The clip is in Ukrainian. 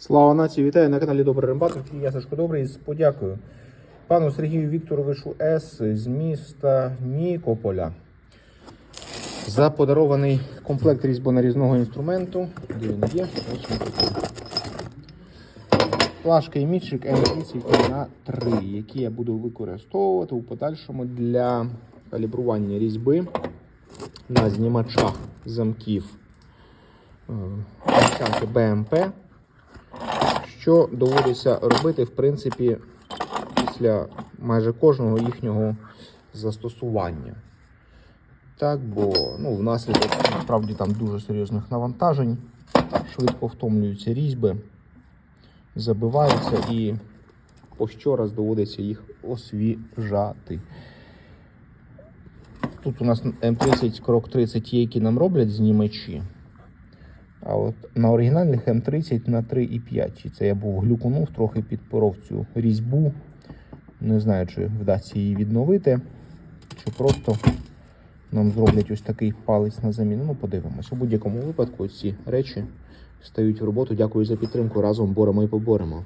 Слава нації, вітаю на каналі Добрий Рембатов. Я Сашко Добрий з подякою пану Сергію Вікторовичу С. з міста Нікополя за подарований комплект різьбонарізного інструменту. Де він є? Плашка і мічик М30 на 3, які я буду використовувати у подальшому для калібрування різьби на знімачах замків е, БМП що доводиться робити, в принципі, після майже кожного їхнього застосування. Так, бо ну, внаслідок насправді там дуже серйозних навантажень, швидко втомлюються різьби, забиваються і по щораз доводиться їх освіжати. Тут у нас М30 крок 30 є, які нам роблять знімачі. А от на оригінальних М30 на 3,5. І Це я був глюкунув, трохи підпоров цю різьбу. Не знаю, чи вдасться її відновити, чи просто нам зроблять ось такий палець на заміну. Ну, подивимось. У будь-якому випадку ці речі стають в роботу. Дякую за підтримку. Разом боремо і поборемо.